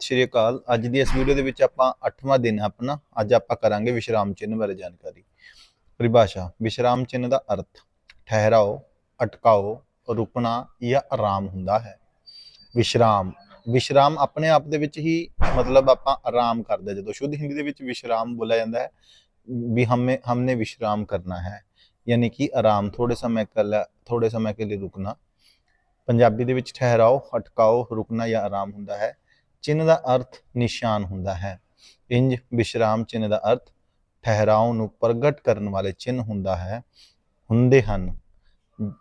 ਸ਼੍ਰੀ ਅਕਾਲ। ਅੱਜ ਦੀ ਇਸ ਵੀਡੀਓ ਦੇ ਵਿੱਚ ਆਪਾਂ 8ਵਾਂ ਦਿਨ ਆਪਣਾ। ਅੱਜ ਆਪਾਂ ਕਰਾਂਗੇ ਵਿਸ਼ਰਾਮ ਚਿੰਨ੍ਹ ਬਾਰੇ ਜਾਣਕਾਰੀ। ਪਰਿਭਾਸ਼ਾ, ਵਿਸ਼ਰਾਮ ਚਿੰਨ੍ਹ ਦਾ ਅਰਥ ਠਹਿਰਾਓ, ਅਟਕਾਓ, ਰੁਕਣਾ ਜਾਂ ਆਰਾਮ ਹੁੰਦਾ ਹੈ। ਵਿਸ਼ਰਾਮ ਵਿਸ਼ਰਾਮ ਆਪਣੇ ਆਪ ਦੇ ਵਿੱਚ ਹੀ ਮਤਲਬ ਆਪਾਂ ਆਰਾਮ ਕਰਦੇ ਜਦੋਂ ਸ਼ੁੱਧ ਹਿੰਦੀ ਦੇ ਵਿੱਚ ਵਿਸ਼ਰਾਮ ਬੋਲਿਆ ਜਾਂਦਾ ਹੈ, ਵੀ ਹਮੇ, ਹਮਨੇ ਵਿਸ਼ਰਾਮ ਕਰਨਾ ਹੈ, ਯਾਨੀ ਕਿ ਆਰਾਮ ਥੋੜੇ ਸਮੇਂ ਕਲ ਥੋੜੇ ਸਮੇਂ ਕੇ ਲਈ ਰੁਕਣਾ। ਪੰਜਾਬੀ ਦੇ ਵਿੱਚ ਠਹਿਰਾਓ ਹਟਕਾਓ ਰੁਕਣਾ ਜਾਂ ਆਰਾਮ ਹੁੰਦਾ ਹੈ। ਚਿੰਨ੍ਹ ਦਾ ਅਰਥ ਨਿਸ਼ਾਨ ਹੁੰਦਾ ਹੈ। ਇੰਜ ਵਿਸ਼ਰਾਮ ਚਿੰਨ੍ਹ ਦਾ ਅਰਥ ਠਹਿਰਾਓ ਨੂੰ ਪ੍ਰਗਟ ਕਰਨ ਵਾਲੇ ਚਿੰਨ੍ਹ ਹੁੰਦਾ ਹੈ। ਹੁੰਦੇ ਹਨ।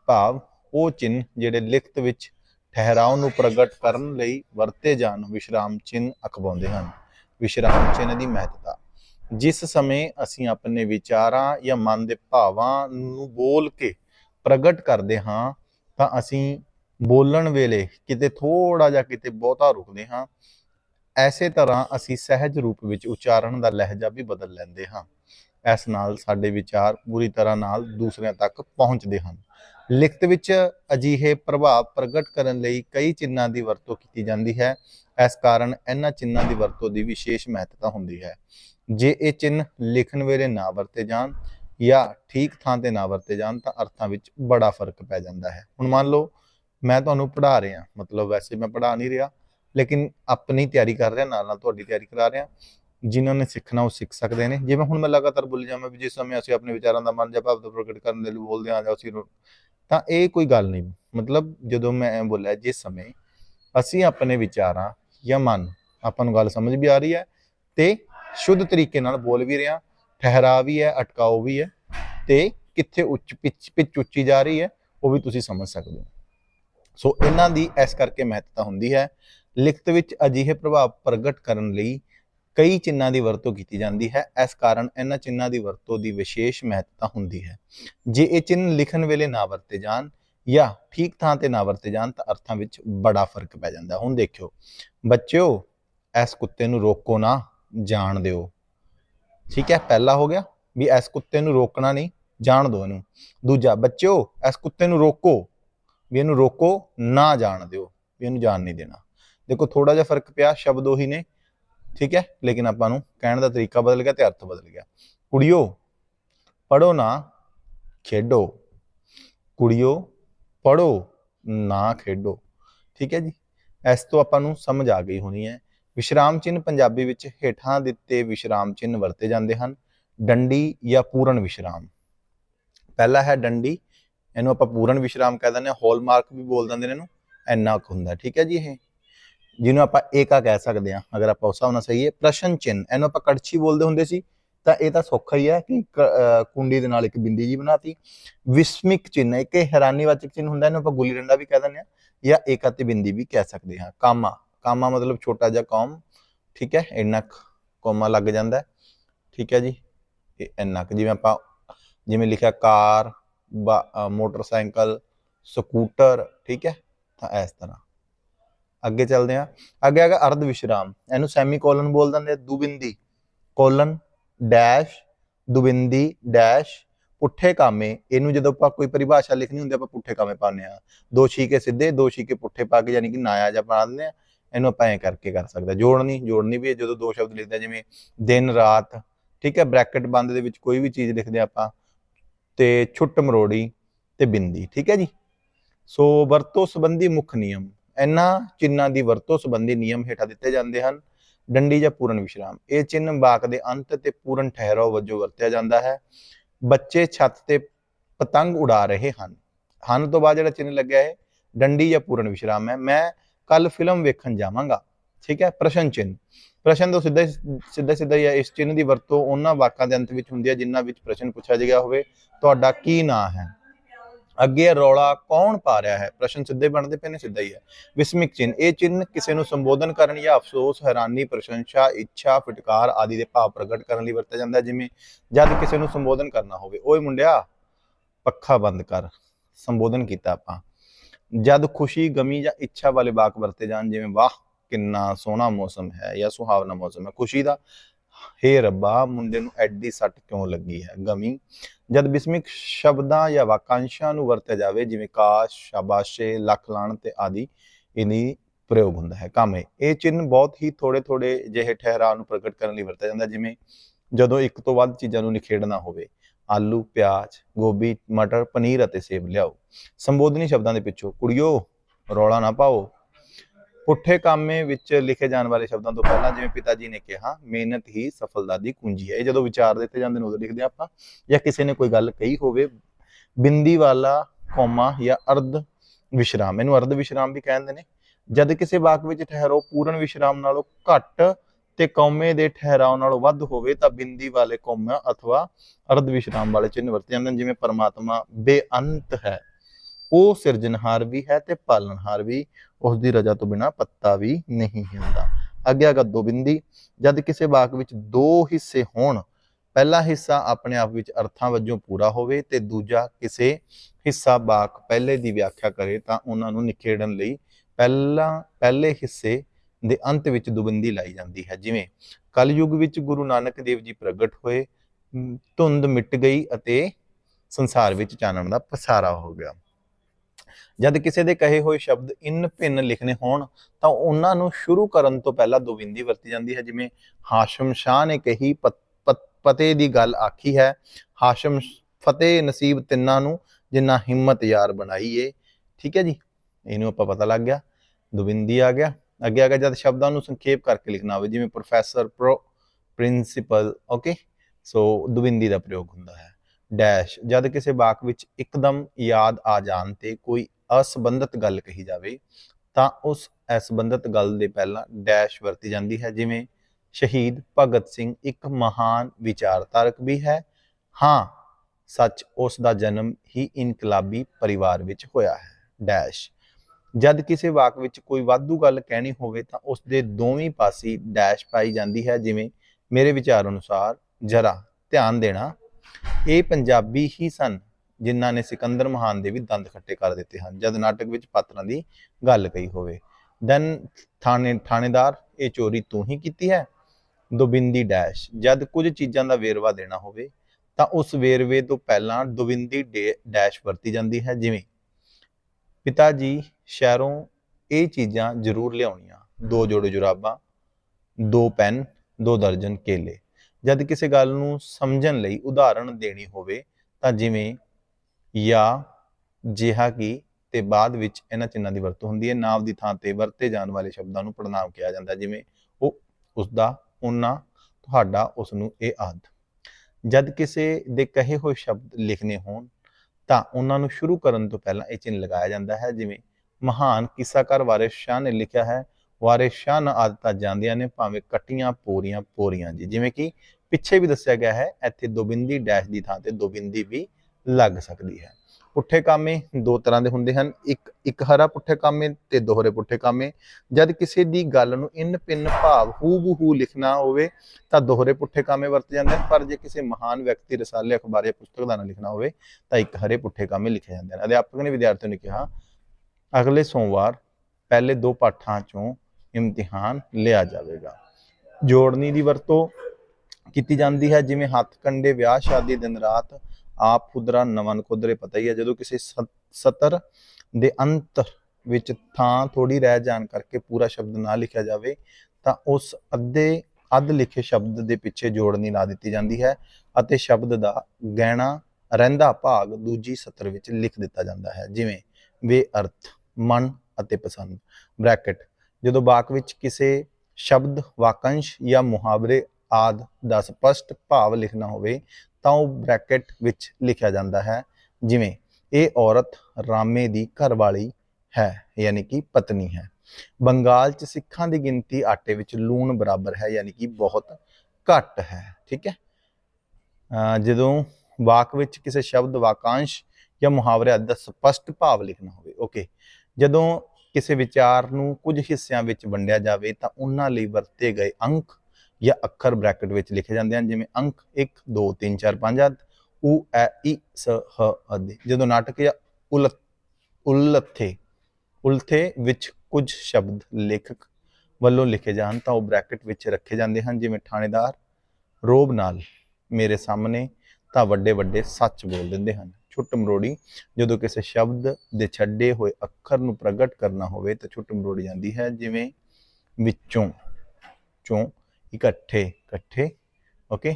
ਭਾਵ ਉਹ ਚਿੰਨ੍ਹ ਜਿਹੜੇ ਲਿਖਤ ਵਿੱਚ ਠਹਿਰਾਓ ਨੂੰ ਪ੍ਰਗਟ ਕਰਨ ਲਈ ਵਰਤੇ ਜਾਣ ਵਿਸ਼ਰਾਮ ਚਿੰਨ੍ਹ ਅਖਵਾਉਂਦੇ ਹਨ। ਵਿਸ਼ਰਾਮ ਚਿੰਨ੍ਹ ਦੀ ਮਹੱਤਤਾ। ਜਿਸ ਸਮੇਂ ਅਸੀਂ ਆਪਣੇ ਵਿਚਾਰਾਂ ਜਾਂ ਮਨ ਦੇ ਭਾਵਾਂ ਨੂੰ ਬੋਲ ਕੇ ਪ੍ਰਗਟ ਕਰਦੇ ਹਾਂ ਤਾਂ ਅਸੀਂ ਬੋਲਣ ਵੇਲੇ ਕਿਤੇ ਥੋੜਾ ਜਿਹਾ ਕਿਤੇ ਬਹੁਤਾ ਰੁਕਦੇ ਹਾਂ, ਐਸੇ ਤਰ੍ਹਾਂ ਅਸੀਂ ਸਹਿਜ ਰੂਪ ਵਿੱਚ ਉਚਾਰਨ ਦਾ ਲਹਿਜਾ ਵੀ ਬਦਲ ਲੈਂਦੇ ਹਾਂ। ਇਸ ਨਾਲ ਸਾਡੇ ਵਿਚਾਰ ਪੂਰੀ ਤਰ੍ਹਾਂ ਨਾਲ ਦੂਸਰਿਆਂ ਤੱਕ ਪਹੁੰਚਦੇ ਹਨ। ਲਿਖਤ ਵਿੱਚ ਅਜਿਹੇ ਪ੍ਰਭਾਵ ਪ੍ਰਗਟ ਕਰਨ ਲਈ ਕਈ ਚਿੰਨ੍ਹਾਂ ਦੀ ਵਰਤੋਂ ਕੀਤੀ ਜਾਂਦੀ ਹੈ। ਇਸ ਕਾਰਨ ਇਹਨਾਂ ਚਿੰਨ੍ਹਾਂ ਦੀ ਵਰਤੋਂ ਦੀ ਵਿਸ਼ੇਸ਼ ਮਹੱਤਤਾ ਹੁੰਦੀ ਹੈ। ਜੇ ਇਹ ਚਿੰਨ੍ਹ ਲਿਖਣ ਵੇਲੇ ਨਾ ਵਰਤੇ ਜਾਣ ਜਾਂ ਠੀਕ ਥਾਂ ਤੇ ਨਾ ਵਰਤੇ ਜਾਣ ਤਾਂ ਅਰਥਾਂ ਵਿੱਚ ਬੜਾ ਫ਼ਰਕ ਪੈ ਜਾਂਦਾ ਹੈ। ਹੁਣ ਮੰਨ ਲਓ ਮੈਂ ਤੁਹਾਨੂੰ ਪੜ੍ਹਾ ਰਿਹਾ, ਮਤਲਬ ਵੈਸੇ ਮੈਂ ਪੜ੍ਹਾ ਨਹੀਂ ਰਿਹਾ, ਲੇਕਿਨ ਆਪਣੀ ਤਿਆਰੀ ਕਰ ਰਿਹਾ, ਨਾਲ ਨਾਲ ਤੁਹਾਡੀ ਤਿਆਰੀ ਕਰਾ ਰਿਹਾ, ਜਿਨ੍ਹਾਂ ਨੇ ਸਿੱਖਣਾ ਉਹ ਸਿੱਖ ਸਕਦੇ ਨੇ। ਜਿਵੇਂ ਹੁਣ ਮੈਂ ਲਗਾਤਾਰ ਬੋਲੀ ਜਾਵਾਂ ਵੀ ਜਿਸ ਸਮੇਂ ਅਸੀਂ ਆਪਣੇ ਵਿਚਾਰਾਂ ਦਾ ਮਨ ਜਾਂ ਭਾਵ ਦਾ ਪ੍ਰਗਟ ਕਰਨ ਦੇ ਲਈ ਬੋਲਦੇ ਹਾਂ ਜਾਂ ਅਸੀਂ ਤਾਂ ਇਹ ਕੋਈ ਗੱਲ ਨਹੀਂ। ਮਤਲਬ ਜਦੋਂ ਮੈਂ ਐਂ ਬੋਲਿਆ, ਜਿਸ ਸਮੇਂ ਅਸੀਂ ਆਪਣੇ ਵਿਚਾਰਾਂ ਜਾਂ ਮਨ, ਆਪਾਂ ਨੂੰ ਗੱਲ ਸਮਝ ਵੀ ਆ ਰਹੀ ਹੈ ਤੇ ਸ਼ੁੱਧ ਤਰੀਕੇ ਨਾਲ ਬੋਲ ਵੀ ਰਿਹਾ, ਠਹਿਰਾ ਵੀ ਹੈ, ਅਟਕਾਓ ਵੀ ਹੈ ਤੇ ਕਿੱਥੇ ਉੱਚ ਪਿੱਚ ਪਿੱਚ ਉੱਚੀ ਜਾ ਰਹੀ ਹੈ, ਉਹ ਵੀ ਤੁਸੀਂ ਸਮਝ ਸਕਦੇ ਹੋ। ਸੋ ਇਹਨਾਂ ਦੀ ਇਸ ਕਰਕੇ ਮਹੱਤਤਾ ਹੁੰਦੀ ਹੈ। ਲਿਖਤ ਵਿੱਚ ਅਜਿਹੇ ਪ੍ਰਭਾਵ ਪ੍ਰਗਟ ਕਰਨ ਲਈ ਕਈ ਚਿੰਨਾਂ ਦੀ ਵਰਤੋਂ ਕੀਤੀ ਜਾਂਦੀ ਹੈ। ਇਸ ਕਾਰਨ ਇਹਨਾਂ ਚਿੰਨਾਂ ਦੀ ਵਰਤੋਂ ਦੀ ਵਿਸ਼ੇਸ਼ ਮਹੱਤਤਾ ਹੁੰਦੀ ਹੈ। ਜੇ ਇਹ ਚਿੰਨ੍ਹ ਲਿਖਣ ਵੇਲੇ ਨਾ ਵਰਤੇ ਜਾਣ ਜਾਂ ਠੀਕ ਥਾਂ ਤੇ ਨਾ ਵਰਤੇ ਜਾਣ ਤਾਂ ਅਰਥਾਂ ਵਿੱਚ ਬੜਾ ਫ਼ਰਕ ਪੈ ਜਾਂਦਾ। ਹੁਣ ਦੇਖਿਓ, ਬੱਚਿਓ, ਇਸ ਕੁੱਤੇ ਨੂੰ ਰੋਕੋ ਨਾ, ਜਾਣ ਦਿਓ। ਠੀਕ ਹੈ, ਪਹਿਲਾ ਹੋ ਗਿਆ ਵੀ ਇਸ ਕੁੱਤੇ ਨੂੰ ਰੋਕਣਾ ਨਹੀਂ, ਜਾਣ ਦਿਓ ਇਹਨੂੰ। ਦੂਜਾ, ਬੱਚਿਓ, ਇਸ ਕੁੱਤੇ ਨੂੰ ਰੋਕੋ। ਵੀ ਇਹਨੂੰ ਰੋਕੋ, ਨਾ ਜਾਣ ਦਿਓ, ਵੀ ਇਹਨੂੰ ਜਾਣ ਨਹੀਂ ਦੇਣਾ। ਦੇਖੋ ਥੋੜਾ ਜਿਹਾ ਫ਼ਰਕ ਪਿਆ, ਸ਼ਬਦ ਉਹੀ ਨੇ, ਠੀਕ ਹੈ? ਲੇਕਿਨ ਆਪਾਂ ਨੂੰ ਕਹਿਣ ਦਾ ਤਰੀਕਾ ਬਦਲ ਗਿਆ ਤੇ ਅਰਥ ਬਦਲ ਗਿਆ। ਕੁੜੀਓ ਪੜੋ ਨਾ, ਖੇਡੋ। ਕੁੜੀਓ ਪੜੋ ਨਾ ਖੇਡੋ। ਠੀਕ ਹੈ ਜੀ? ਇਸ ਤੋਂ ਆਪਾਂ ਨੂੰ ਸਮਝ ਆ ਗਈ ਹੋਣੀ ਹੈ। ਵਿਸ਼ਰਾਮ ਚਿੰਨ੍ਹ ਪੰਜਾਬੀ ਵਿੱਚ ਹੇਠਾਂ ਦਿੱਤੇ ਵਿਸ਼ਰਾਮ ਚਿੰਨ੍ਹ ਵਰਤੇ ਜਾਂਦੇ ਹਨ। ਡੰਡੀ ਜਾਂ ਪੂਰਨ ਵਿਸ਼ਰਾਮ। ਪਹਿਲਾ ਹੈ ਡੰਡੀ ਇਹਨੂੰ ਆਪਾਂ ਪੂਰਨ ਵਿਸ਼ਰਾਮ ਕਹਿ ਦਿੰਦੇ ਹਾਂ ਹੌਲਮਾਰਕ ਵੀ ਬੋਲ ਦਿੰਦੇ ਨੇ ਇਹਨੂੰ, ਇੰਨਾ ਕੁ ਹੁੰਦਾ, ਠੀਕ ਹੈ ਜੀ ਇਹ। ਜਿਹਨੂੰ ਆਪਾਂ ਏਕਾ ਕਹਿ ਸਕਦੇ ਹਾਂ, ਅਗਰ ਆਪਾਂ ਉਸ ਹਿਸਾਬ ਨਾਲ ਸਹੀ ਹੈ, ਪ੍ਰਸ਼ਨ ਚਿੰਨ ਇਹਨੂੰ ਆਪਾਂ ਕੜਛੀ ਬੋਲਦੇ ਹੁੰਦੇ ਸੀ, ਤਾਂ ਇਹ ਤਾਂ ਸੌਖਾ ਹੀ ਹੈ ਕਿ ਕੁੰਡੀ ਦੇ ਨਾਲ ਇੱਕ ਬਿੰਦੀ ਜੀ ਬਣਾਤੀ। ਵਿਸਮਿਕ ਚਿੰਨ ਇੱਕ ਹੈਰਾਨੀਵਾਚਕ ਚਿੰਨ ਹੁੰਦਾ, ਇਹਨੂੰ ਆਪਾਂ ਗੁੱਲੀ ਡੰਡਾ ਵੀ ਕਹਿ ਦਿੰਦੇ ਹਾਂ, ਜਾਂ ਏਕਾ ਤੇ ਬਿੰਦੀ ਵੀ ਕਹਿ ਸਕਦੇ ਹਾਂ। ਕਾਮਾ ਕਾਮਾ ਮਤਲਬ ਛੋਟਾ ਜਿਹਾ ਕੌਮ, ਠੀਕ ਹੈ, ਇੰਨਾ ਕੁ ਕੋਮਾ ਲੱਗ ਜਾਂਦਾ, ਠੀਕ ਹੈ ਜੀ, ਇਹ ਇੰਨਾ ਕੁ, ਜਿਵੇਂ ਆਪਾਂ, ਜਿਵੇਂ ਲਿਖਿਆ ਕਾਰ ਮੋਟਰਸਾਈਕਲ ਸਕੂਟਰ ਠੀਕ ਹੈ? ਤਾਂ ਇਸ ਤਰ੍ਹਾਂ। ਅੱਗੇ ਚੱਲਦੇ ਹਾਂ। ਅੱਗੇ ਹੈਗਾ ਅਰਧ ਵਿਸ਼ਰਾਮ। ਇਹਨੂੰ ਸੈਮੀ ਕੋਲਨ ਬੋਲ ਦਿੰਦੇ ਦੁਬਿੰਦੀ। ਕੋਲਨ ਡੈਸ਼ ਦੁਬਿੰਦੀ ਡੈਸ਼ ਪੁੱਠੇ ਕਾਮੇ। ਇਹਨੂੰ ਜਦੋਂ ਆਪਾਂ ਕੋਈ ਪਰਿਭਾਸ਼ਾ ਲਿਖਣੀ ਹੁੰਦੀ ਆ, ਆਪਾਂ ਪੁੱਠੇ ਕਾਮੇ ਪਾਉਂਦੇ ਆ ਦੋ ਛੀਕੇ ਸਿੱਧੇ ਦੋ ਛੀਕੇ ਪੁੱਠੇ ਪਾ ਕੇ ਯਾਨੀ ਕਿ ਨਾਇਆ ਜਾਂ ਬਣਾ ਦਿੰਦੇ ਆ ਇਹਨੂੰ ਆਪਾਂ ਐਂ ਕਰਕੇ ਕਰ ਸਕਦੇ ਹਾਂ। ਜੋੜਨੀ ਜੋੜਨੀ ਵੀ ਹੈ। ਜਦੋਂ ਦੋ ਸ਼ਬਦ ਲਿਖਦੇ ਆ ਜਿਵੇਂ ਦਿਨ ਰਾਤ ਠੀਕ ਹੈ? ਬ੍ਰੈਕਟ ਬੰਦ ਦੇ ਵਿੱਚ ਕੋਈ ਵੀ ਚੀਜ਼ ਲਿਖਦੇ ਆ ਆਪਾਂ। ਤੇ ਛੁੱਟ ਮਰੋੜੀ ਤੇ ਬਿੰਦੀ, ਠੀਕ ਹੈ ਜੀ? ਸੋ ਵਰਤੋਂ ਸੰਬੰਧੀ ਮੁੱਖ ਨਿਯਮ, ਇਹਨਾਂ ਚਿੰਨਾਂ ਦੀ ਵਰਤੋਂ ਸੰਬੰਧੀ ਨਿਯਮ ਹੇਠਾਂ ਦਿੱਤੇ ਜਾਂਦੇ ਹਨ। ਡੰਡੀ ਜਾਂ ਪੂਰਨ ਵਿਸ਼ਰਾਮ, ਇਹ ਚਿੰਨ੍ਹ ਵਾਕ ਦੇ ਅੰਤ ਤੇ ਪੂਰਨ ਠਹਿਰਾਓ ਵਜੋਂ ਵਰਤਿਆ ਜਾਂਦਾ ਹੈ। ਬੱਚੇ ਛੱਤ ਤੇ ਪਤੰਗ ਉਡਾ ਰਹੇ ਹਨ। ਹਨ ਤੋਂ ਬਾਅਦ ਜਿਹੜਾ ਚਿੰਨ੍ਹ ਲੱਗਿਆ ਹੈ, ਡੰਡੀ ਜਾਂ ਪੂਰਨ ਵਿਸ਼ਰਾਮ ਹੈ। ਮੈਂ ਕੱਲ ਫਿਲਮ ਵੇਖਣ ਜਾਵਾਂਗਾ। ਠੀਕ ਹੈ ਪ੍ਰਸ਼ਨ ਚਿੰਨ੍ਹ। ਪ੍ਰਸ਼ਨ ਤੋਂ ਸਿੱਧਾ ਸਿੱਧਾ ਸਿੱਧਾ ਹੀ ਹੈ, ਇਸ ਚਿੰਨ੍ਹ ਦੀ ਵਰਤੋਂ ਉਹਨਾਂ ਵਾਕਾਂ ਦੇ ਅੰਤ ਵਿੱਚ ਹੁੰਦੀ ਹੈ ਜਿਨ੍ਹਾਂ ਵਿੱਚ ਪ੍ਰਸ਼ਨ ਪੁੱਛਿਆ ਗਿਆ ਹੋਵੇ ਤੁਹਾਡਾ ਕੀ ਨਾਂ ਹੈ? ਅੱਗੇ ਰੌਲਾ ਕੌਣ ਪਾ ਰਿਹਾ ਹੈ? ਪ੍ਰਸ਼ਨ ਸਿੱਧੇ ਬਣਦੇ ਪਏ ਨੇ ਸਿੱਧਾ ਹੀ ਹੈ। ਵਿਸਮਿਕ ਚਿੰਨ ਇਹ ਚਿੰਨ ਕਿਸੇ ਨੂੰ ਸੰਬੋਧਨ ਕਰਨ ਜਾਂ ਅਫਸੋਸ ਹੈਰਾਨੀ ਪ੍ਰਸ਼ੰਸਾ ਇੱਛਾ ਫਟਕਾਰ ਆਦਿ ਦੇ ਭਾਵ ਪ੍ਰਗਟ ਕਰਨ ਲਈ ਵਰਤਿਆ ਜਾਂਦਾ ਜਿਵੇਂ ਜਦ ਕਿਸੇ ਨੂੰ ਸੰਬੋਧਨ ਕਰਨਾ ਹੋਵੇ। ਓਏ ਮੁੰਡਿਆ ਪੱਖਾ ਬੰਦ ਕਰ ਸੰਬੋਧਨ ਕੀਤਾ ਆਪਾਂ। ਜਦ ਖੁਸ਼ੀ ਗਮੀ ਜਾਂ ਇੱਛਾ ਵਾਲੇ ਵਾਕ ਵਰਤੇ ਜਾਣ ਜਿਵੇਂ ਵਾਹ ਕਿੰਨਾ ਸੋਹਣਾ ਮੌਸਮ ਹੈ ਜਾਂ ਸੁਹਾਵਣਾ ਮੌਸਮ ਹੈ, ਖੁਸ਼ੀ ਦਾ, ਹੇ ਰੱਬਾ, ਮੁੰਡੇ ਨੂੰ ਐਡੀ ਸੱਟ ਕਿਉਂ ਲੱਗੀ ਹੈ? ਗਮੀ, ਜਦ ਬਿਸਮਿਕ ਸ਼ਬਦਾਂ ਜਾਂ ਵਾਕਾਂਸ਼ਾਂ ਨੂੰ ਵਰਤਿਆ ਜਾਵੇ, ਜਿਵੇਂ ਕਾਸ਼, ਸ਼ਾਬਾਸ਼ੇ, ਲੱਖ ਲਾਣ ਤੇ ਆਦਿ ਇਹਦੀ ਪ੍ਰਯੋਗ ਹੁੰਦਾ ਹੈ। ਕਾਮੇ, ਇਹ ਚਿੰਨ੍ਹ ਬਹੁਤ ਹੀ ਥੋੜੇ ਥੋੜੇ ਜਿਹੇ ਠਹਿਰਾਅ ਨੂੰ ਪ੍ਰਗਟ ਕਰਨ ਲਈ ਵਰਤਿਆ ਜਾਂਦਾ ਜਿਵੇਂ ਜਦੋਂ ਇੱਕ ਤੋਂ ਵੱਧ ਚੀਜ਼ਾਂ ਨੂੰ ਨਿਖੇੜਨਾ ਹੋਵੇ, ਆਲੂ, ਪਿਆਜ਼, ਗੋਭੀ, ਮਟਰ, ਪਨੀਰ ਅਤੇ ਸੇਬ ਲਿਆਓ। ਸੰਬੋਧਨੀ ਸ਼ਬਦਾਂ ਦੇ ਪਿੱਛੋਂ, ਕੁੜੀਓ, ਰੌਲਾ ਨਾ ਪਾਓ। ਪੁੱਠੇ ਕਾਮੇ ਵਿੱਚ ਲਿਖੇ ਜਾਣ ਵਾਲੇ ਸ਼ਬਦਾਂ ਤੋਂ ਪਹਿਲਾਂ ਜਿਵੇਂ ਪਿਤਾ ਜੀ ਨੇ ਕਿਹਾ, ਮਿਹਨਤ ਹੀ ਸਫਲਤਾ ਦੀ ਕੁੰਜੀ ਹੈ। ਇਹ ਜਦੋਂ ਵਿਚਾਰ ਦਿੱਤੇ ਜਾਂਦੇ ਨੇ ਉਦੋਂ ਲਿਖਦੇ ਆਪਾਂ, ਜਾਂ ਕਿਸੇ ਨੇ ਕੋਈ ਗੱਲ ਕਹੀ ਹੋਵੇ, ਬਿੰਦੀ ਵਾਲਾ ਕੋਮਾ ਜਾਂ ਅਰਧ ਵਿਸ਼ਰਾਮ। ਇਹਨੂੰ ਅਰਧ ਵਿਸ਼ਰਾਮ ਵੀ ਕਹਿੰਦੇ ਨੇ। ਜਦ ਕਿਸੇ ਵਾਕ ਵਿੱਚ ਠਹਿਰੋ, ਪੂਰਨ ਵਿਸ਼ਰਾਮ ਨਾਲੋਂ ਘੱਟ ਤੇ ਕੌਮੇ ਦੇ ਠਹਿਰਾਓ ਨਾਲੋਂ ਵੱਧ ਹੋਵੇ ਤਾਂ ਬਿੰਦੀ ਵਾਲੇ ਕੋਮਾ ਅਥਵਾ ਅਰਧ ਵਿਸ਼ਰਾਮ ਵਾਲੇ ਚਿੰਨ੍ਹ ਵਰਤੇ ਜਾਂਦੇ ਨੇ। ਜਿਵੇਂ ਪਰਮਾਤਮਾ ਬੇਅੰਤ ਹੈ। ਉਹ ਸਿਰਜਣਹਾਰ ਵੀ ਹੈ ਤੇ ਪਾਲਣਹਾਰ ਵੀ ਉਸ ਦੀ ਰਜ਼ਾ ਤੋਂ ਬਿਨਾ ਪੱਤਾ ਵੀ ਨਹੀਂ ਹਿਲਦਾ ਅੱਗੇ ਅਗਾ ਦੋ ਜਦ ਕਿਸੇ ਵਾਕ ਵਿੱਚ ਦੋ ਹਿੱਸੇ ਹੋਣ, ਪਹਿਲਾ ਹਿੱਸਾ ਆਪਣੇ ਆਪ ਵਿੱਚ ਅਰਥਾਂ ਵਜੋਂ ਪੂਰਾ ਹੋਵੇ ਤੇ ਦੂਜਾ ਕਿਸੇ ਹਿੱਸਾ ਵਾਕ ਪਹਿਲੇ ਦੀ ਵਿਆਖਿਆ ਕਰੇ ਤਾਂ ਉਹਨਾਂ ਨੂੰ ਨਿਖੇੜਨ ਲਈ ਪਹਿਲਾ, ਪਹਿਲੇ ਹਿੱਸੇ ਦੇ ਅੰਤ ਵਿੱਚ ਦੁਬੰਦੀ ਲਾਈ ਜਾਂਦੀ ਹੈ। ਜਿਵੇਂ, ਕਲਯੁਗ ਵਿੱਚ ਗੁਰੂ ਨਾਨਕ ਦੇਵ ਜੀ ਪ੍ਰਗਟ ਹੋਏ ਧੁੰਦ ਮਿਟ ਗਈ ਅਤੇ ਸੰਸਾਰ ਵਿੱਚ ਚਾਨਣ ਦਾ ਪਸਾਰਾ ਹੋ ਗਿਆ। ਜਦ ਕਿਸੇ ਦੇ ਕਹੇ ਹੋਏ ਸ਼ਬਦ ਇਨ ਭਿੰਨ ਲਿਖਣੇ ਹੋਣ, ਤਾਂ ਉਹਨਾਂ ਨੂੰ ਸ਼ੁਰੂ ਕਰਨ ਤੋਂ ਪਹਿਲਾਂ ਦੁਬਿੰਦੀ ਵਰਤੀ ਜਾਂਦੀ ਹੈ। ਜਿਵੇਂ, ਹਾਸ਼ਮ ਸ਼ਾਹ ਨੇ ਕਹੀ, ਪਤ- ਪਤੇ ਦੀ ਗੱਲ ਆਖੀ ਹੈ। ਹਾਸ਼ਮ ਫਤਿਹ ਨਸੀਬ ਤਿੰਨਾਂ ਨੂੰ ਜਿੰਨਾ ਹਿੰਮਤ ਯਾਰ ਬਣਾਈਏ ਠੀਕ ਹੈ ਜੀ? ਇਹਨੂੰ ਆਪਾਂ ਪਤਾ ਲੱਗ ਗਿਆ। ਦੁਬਿੰਦੀ ਆ ਗਿਆ। ਅੱਗੇ ਆ ਗਿਆ, ਜਦ ਸ਼ਬਦਾਂ ਨੂੰ ਸੰਖੇਪ ਕਰਕੇ ਲਿਖਣਾ ਹੋਵੇ, ਜਿਵੇਂ professor pro, principal, okay? So ਦੁਬਿੰਦੀ ਦਾ ਪ੍ਰਯੋਗ ਹੁੰਦਾ ਹੈ। ਡੈਸ਼, ਜਦ ਕਿਸੇ ਵਾਕ ਵਿੱਚ ਇੱਕਦਮ ਯਾਦ ਆ ਜਾਣ ਤੇ ਕੋਈ ਅਸੰਬੰਧਿਤ ਗੱਲ ਕਹੀ ਜਾਵੇ, ਤਾਂ ਉਸ ਅਸੰਬੰਧਿਤ ਗੱਲ ਦੇ ਪਹਿਲਾਂ ਡੈਸ਼ ਵਰਤੀ ਜਾਂਦੀ ਹੈ, ਜਿਵੇਂ ਸ਼ਹੀਦ ਭਗਤ ਸਿੰਘ ਇੱਕ ਮਹਾਨ ਵਿਚਾਰਧਾਰਕ ਵੀ ਹੈ। ਹਾਂ, ਸੱਚ ਉਸ ਦਾ ਜਨਮ ਹੀ ਇਨਕਲਾਬੀ ਪਰਿਵਾਰ ਵਿੱਚ ਹੋਇਆ ਹੈ, ਡੈਸ਼। ਜਦ ਕਿਸੇ ਵਾਕ ਵਿੱਚ ਕੋਈ ਵਾਧੂ ਗੱਲ ਕਹਿਣੀ ਹੋਵੇ, ਤਾਂ ਉਸ ਦੇ ਦੋਵੇਂ ਪਾਸੇ ਡੈਸ਼ ਪਾਈ ਜਾਂਦੀ ਹੈ, ਜਿਵੇਂ ਮੇਰੇ ਵਿਚਾਰ ਅਨੁਸਾਰ, ਜਰਾ ਧਿਆਨ ਦੇਣਾ ਇਹ ਪੰਜਾਬੀ ਹੀ ਸਨ ਜਿਨ੍ਹਾਂ ਨੇ ਸਿਕੰਦਰ ਮਹਾਨ ਦੇ ਵੀ ਦੰਦ ਖੱਟੇ ਕਰ ਦਿੱਤੇ ਹਨ, ਜਦ ਨਾਟਕ ਵਿੱਚ ਪਾਤਰਾਂ ਦੀ ਗੱਲ ਕਹੀ ਹੋਵੇ। ਦੈਨ ਥਾਣੇ, ਥਾਣੇਦਾਰ, ਇਹ ਚੋਰੀ ਤੂੰ ਹੀ ਕੀਤੀ ਹੈ? ਦੁਬਿੰਦੀ ਡੈਸ਼, ਜਦ ਕੁਝ ਚੀਜ਼ਾਂ ਦਾ ਵੇਰਵਾ ਦੇਣਾ ਹੋਵੇ, ਤਾਂ ਉਸ ਵੇਰਵੇ ਤੋਂ ਪਹਿਲਾਂ ਦੁਬਿੰਦੀ ਡੇ- ਡੈਸ਼ ਵਰਤੀ ਜਾਂਦੀ ਹੈ, ਜਿਵੇਂ ਪਿਤਾ ਜੀ ਸ਼ਹਿਰੋਂ ਇਹ ਚੀਜ਼ਾਂ ਜ਼ਰੂਰ ਲਿਆਉਣੀਆਂ, ਦੋ ਜੋੜੇ ਜੁਰਾਬਾਂ, ਦੋ ਪੈਨ, ਦੋ ਦਰਜਨ ਕੇਲੇ। ਜਦ ਕਿਸੇ ਗੱਲ ਨੂੰ ਸਮਝਣ ਲਈ ਉਦਾਹਰਣ ਦੇਣੀ ਹੋਵੇ ਤਾਂ ਜਿਵੇਂ ਜਾਂ ਜਿਹਾ ਕਿ ਤੇ ਬਾਅਦ ਵਿੱਚ ਇਹਨਾਂ ਚਿੰਨ੍ਹਾਂ ਦੀ ਵਰਤੋਂ ਹੁੰਦੀ ਹੈ। ਨਾਮ ਦੀ ਥਾਂ ਤੇ ਵਰਤੇ ਜਾਣ ਵਾਲੇ ਸ਼ਬਦਾਂ ਨੂੰ ਪੜਨਾਮ ਕਿਹਾ ਜਾਂਦਾ ਜਿਵੇਂ ਉਹ, ਉਸਦਾ, ਉਹਨਾਂ, ਤੁਹਾਡਾ ਉਸ ਨੂੰ ਇਹ ਆਦ। ਜਦ ਕਿਸੇ ਦੇ ਕਹੇ ਹੋਏ ਸ਼ਬਦ ਲਿਖਣੇ ਹੋਣ ਤਾਂ ਉਹਨਾਂ ਨੂੰ ਸ਼ੁਰੂ ਕਰਨ ਤੋਂ ਪਹਿਲਾਂ ਇਹ ਚਿੰਨ੍ਹ ਲਗਾਇਆ ਜਾਂਦਾ ਹੈ। ਜਿਵੇਂ, ਮਹਾਨ ਕਿੱਸਾਕਾਰ ਵਾਰਿਸ ਸ਼ਾਹ ਨੇ ਲਿਖਿਆ ਹੈ ਵਾਰਿਸ ਸ਼ਾਹ ਨਾ ਆਦਤਾਂ ਜਾਂਦੀਆਂ ਨੇ, ਭਾਵੇਂ ਕੱਟੀਆਂ, ਪੂਰੀਆਂ ਪੂਰੀਆਂ ਜੀ। ਜਿਵੇਂ ਕਿ ਪਿੱਛੇ ਵੀ ਦੱਸਿਆ ਗਿਆ ਹੈ, ਇੱਥੇ ਦੋਬਿੰਦੀ ਡੈਸ਼ ਦੀ ਥਾਂ ਤੇ ਦੋਬਿੰਦੀ ਵੀ ਲੱਗ ਸਕਦੀ ਹੈ। ਪੁੱਠੇ ਕਾਮੇ ਦੋ ਤਰ੍ਹਾਂ ਦੇ ਹੁੰਦੇ ਹਨ, ਇੱਕ ਇੱਕ ਹਰਾ ਪੁੱਠੇ ਕਾਮੇ ਤੇ ਦੋਹਰੇ ਪੁੱਠੇ ਕਾਮੇ। ਜਦ ਕਿਸੇ ਦੀ ਗੱਲ ਨੂੰ ਇਨ ਪਿੰਨ ਭਾਵ ਹੂ ਲਿਖਣਾ ਹੋਵੇ, ਤਾਂ ਦੋਹਰੇ ਪੁੱਠੇ ਕਾਮੇ ਵਰਤੇ ਜਾਂਦੇ ਹਨ। ਪਰ ਜੇ ਕਿਸੇ ਮਹਾਨ ਵਿਅਕਤੀ ਰਸਾਲੇ ਅਖਬਾਰ ਜਾਂ ਪੁਸਤਕ ਦਾ ਨਾਂ ਲਿਖਣਾ ਹੋਵੇ, ਤਾਂ ਇੱਕ ਹਰੇ ਪੁੱਠੇ ਕਾਮੇ ਲਿਖੇ ਜਾਂਦੇ ਹਨ। ਅਧਿਆਪਕ ਨੇ ਵਿਦਿਆਰਥੀਆਂ ਨੂੰ ਕਿਹਾ, ਅਗਲੇ ਸੋਮਵਾਰ ਪਹਿਲੇ ਦੋ ਪਾਠਾਂ ਚੋਂ ਇਮਤਿਹਾਨ ਲਿਆ ਜਾਵੇਗਾ। ਜੋੜਨੀ ਦੀ ਵਰਤੋਂ ਕੀਤੀ ਜਾਂਦੀ ਹੈ, ਜਿਵੇਂ ਹੱਥ ਕੰਡੇ ਵਿਆਹ ਸ਼ਾਦੀ ਦਿਨ ਰਾਤ ਆਪ ਖੁਦਰਾ ਨਵਨ ਕੁਦਰੇ ਪਤਾ ਹੀ ਹੈ, ਜਦੋਂ ਕਿਸੇ ਸਤਰ ਦੇ ਅੰਤ ਵਿੱਚ ਥਾਂ ਥੋੜੀ ਰਹਿ ਜਾਣ ਕਰਕੇ ਪੂਰਾ ਸ਼ਬਦ ਨਾ ਲਿਖਿਆ ਜਾਵੇ, ਤਾਂ ਉਸ ਅੱਧੇ, ਅੱਧ ਲਿਖੇ ਸ਼ਬਦ ਦੇ ਪਿੱਛੇ ਜੋੜਨੀ ਲਾ ਦਿੱਤੀ ਜਾਂਦੀ ਹੈ ਅਤੇ ਸ਼ਬਦ ਦਾ ਗਹਿਣਾ ਰਹਿੰਦਾ ਭਾਗ ਦੂਜੀ ਸਤਰ ਵਿੱਚ ਲਿਖ ਦਿੱਤਾ ਜਾਂਦਾ ਹੈ, ਜਿਵੇਂ ਵੇ ਅਰਥ, ਮਨ ਅਤੇ ਪਸੰਦ, ਬ੍ਰੈਕਟ। ਜਦੋਂ ਵਾਕ ਵਿੱਚ ਕਿਸੇ ਸ਼ਬਦ, ਵਾਕੰਸ਼ ਜਾਂ ਮੁਹਾਵਰੇ ਆਦ ਦਾ ਸਪਸ਼ਟ ਭਾਵ ਲਿਖਣਾ ਹੋਵੇ, ਤਾਂ ਉਹ ਬ੍ਰੈਕਟ ਵਿੱਚ ਲਿਖਿਆ ਜਾਂਦਾ ਹੈ। ਜਿਵੇਂ, ਇਹ ਔਰਤ ਰਾਮੇ ਦੀ ਘਰਵਾਲੀ ਹੈ, ਯਾਨੀ ਕਿ ਪਤਨੀ ਹੈ। ਬੰਗਾਲ 'ਚ ਸਿੱਖਾਂ ਦੀ ਗਿਣਤੀ ਆਟੇ ਵਿੱਚ ਲੂਣ ਬਰਾਬਰ ਹੈ, ਯਾਨੀ ਕਿ ਬਹੁਤ ਘੱਟ ਹੈ, ਠੀਕ ਹੈ? ਜਦੋਂ ਵਾਕ ਵਿੱਚ ਕਿਸੇ ਸ਼ਬਦ, ਵਾਕਾਂਸ਼ ਜਾਂ ਮੁਹਾਵਰੇ ਆਦਿ ਦਾ ਸਪਸ਼ਟ ਭਾਵ ਲਿਖਣਾ ਹੋਵੇ, ਓਕੇ। ਜਦੋਂ ਕਿਸੇ ਵਿਚਾਰ ਨੂੰ ਕੁਝ ਹਿੱਸਿਆਂ ਵਿੱਚ ਵੰਡਿਆ ਜਾਵੇ ਤਾਂ ਉਹਨਾਂ ਲਈ ਵਰਤੇ ਗਏ ਅੰਕ ਜਾਂ ਅੱਖਰ ਬ੍ਰੈਕਟ ਵਿੱਚ ਲਿਖੇ ਜਾਂਦੇ ਹਨ, ਜਿਵੇਂ ਅੰਕ 1 2 3 4 5 ਆਦਿ। ਉ, ਐ, ਈ, ਸ, ਹ ਆਦਿ। ਜਦੋਂ ਨਾਟਕ ਜਾਂ ਉਲਤ ਉਲਥੇ ਉਲਥੇ ਵਿੱਚ ਕੁਝ ਸ਼ਬਦ ਲੇਖਕ ਵੱਲੋਂ ਲਿਖੇ ਜਾਣ ਤਾਂ ਉਹ ਬ੍ਰੈਕਟ ਵਿੱਚ ਰੱਖੇ ਜਾਂਦੇ ਹਨ, ਜਿਵੇਂ ਥਾਣੇਦਾਰ ਰੋਬ ਨਾਲ ਮੇਰੇ ਸਾਹਮਣੇ ਤਾਂ ਵੱਡੇ ਵੱਡੇ ਸੱਚ ਬੋਲ ਦਿੰਦੇ ਹਨ। ਛੁੱਟ ਮਰੋੜੀ, ਜਦੋਂ ਕਿਸੇ ਸ਼ਬਦ ਦੇ ਛੱਡੇ ਹੋਏ ਅੱਖਰ ਨੂੰ ਪ੍ਰਗਟ ਕਰਨਾ ਹੋਵੇ ਤਾਂ ਛੁੱਟ ਮਰੋੜੀ ਜਾਂਦੀ ਹੈ, ਜਿਵੇਂ ਵਿੱਚੋਂ, ਚੋਂ, ਇਕੱਠੇ ਇਕੱਠੇ ਓਕੇ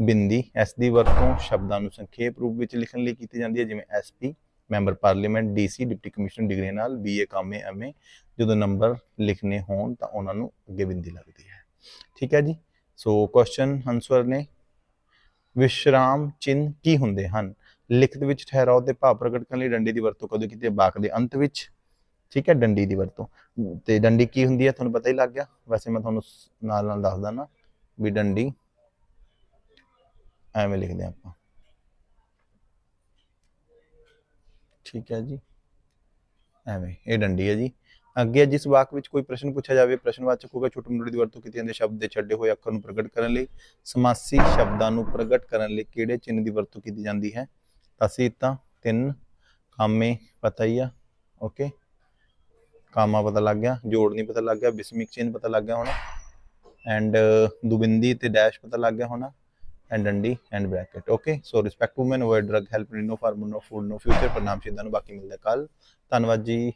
ਬਿੰਦੀ ਐਸ ਦੀ ਵਰਤੋਂ ਸ਼ਬਦਾਂ ਨੂੰ ਸੰਖੇਪ ਰੂਪ ਵਿੱਚ ਲਿਖਣ ਲਈ ਕੀਤੀ ਜਾਂਦੀ ਹੈ, ਜਿਵੇਂ SP member parliament DC deputy commissioner degree ਨਾਲ ਬੀਏ ਕਾਮੇ ਐਮਏ ਜਦੋਂ ਨੰਬਰ ਲਿਖਣੇ ਹੋਣ ਤਾਂ ਉਹਨਾਂ ਨੂੰ ਅੱਗੇ ਬਿੰਦੀ ਲੱਗਦੀ ਹੈ। ਠੀਕ ਹੈ ਜੀ? ਸੋ ਕੁਐਸਚਨ ਆਨਸਰ ਨੇ, ਵਿਸ਼ਰਾਮ ਚਿੰਨ੍ਹ ਕੀ ਹੁੰਦੇ ਹਨ? ਲਿਖਤ ਵਿੱਚ ਠਹਿਰਾਓ ਤੇ ਭਾਵ ਪ੍ਰਗਟ ਕਰਨ ਲਈ ਡੰਡੀ ਦੀ ਵਰਤੋਂ ਕਦੋਂ ਕੀਤੀ ਹੈ? ਬਾਕ ਦੇ ਅੰਤ ਵਿੱਚ, ਠੀਕ ਹੈ, ਡੰਡੀ ਦੀ ਵਰਤੋਂ। ਤੇ ਡੰਡੀ ਕੀ ਹੁੰਦੀ ਹੈ? ਤੁਹਾਨੂੰ ਪਤਾ ਹੀ ਲੱਗ ਗਿਆ। ਵੈਸੇ ਮੈਂ ਤੁਹਾਨੂੰ ਨਾਲ ਨਾਲ ਦੱਸਦਾ ਨਾ ਵੀ ਡੰਡੀ ਐਵੇਂ ਲਿਖਦੇ ਆਪਾਂ। ਠੀਕ ਹੈ ਜੀ। ਐਵੇਂ, ਇਹ ਡੰਡੀ ਹੈ ਜੀ। ਅੱਗੇ ਜਿਸ ਵਾਕ ਵਿੱਚ ਕੋਈ ਪ੍ਰਸ਼ਨ ਪੁੱਛਿਆ ਜਾਵੇ, ਪ੍ਰਸ਼ਨਵਾਚਕ ਹੋਗਾ ਛੋਟੇ ਮੁੰਡੀ ਦੀ ਵਰਤੋਂ ਕੀਤੀ ਜਾਂਦੀ ਹੈ, ਸ਼ਬਦ ਦੇ ਛੱਡੇ ਹੋਏ ਅੱਖਰ ਨੂੰ ਪ੍ਰਗਟ ਕਰਨ ਲਈ। ਸਮਾਸੀ ਸ਼ਬਦਾਂ ਨੂੰ ਪ੍ਰਗਟ ਕਰਨ ਲਈ ਕਿਹੜੇ ਚਿੰਨ੍ਹ ਦੀ ਵਰਤੋਂ ਕੀਤੀ ਜਾਂਦੀ ਹੈ? ਅਸੀਂ ਤਿੰਨ ਕਾਮੇ ਪਤਾ ਹੀ ਆ ਓਕੇ ਕਾਮਾ ਪਤਾ ਲੱਗ ਗਿਆ, ਜੋੜ ਨਹੀਂ ਪਤਾ ਲੱਗ ਗਿਆ, ਬਿਸਮਿਕ ਚਿੰਨ੍ਹ ਪਤਾ ਲੱਗ ਗਿਆ ਹੋਣਾ ਐਂਡ ਦੁਬਿੰਦੀ ਤੇ ਡੈਸ਼ ਪਤਾ ਲੱਗ ਗਿਆ ਹੋਣਾ ਐਂਡ ਡੰਡੀ and bracket okay so respect woman avoid drug help no farm no food no future ਪ੍ਰਣਾਮ ਸ਼ਿਦਾਂ ਨੂੰ ਬਾਕੀ ਮਿਲਦਾ ਕੱਲ ਧੰਨਵਾਦ ਜੀ।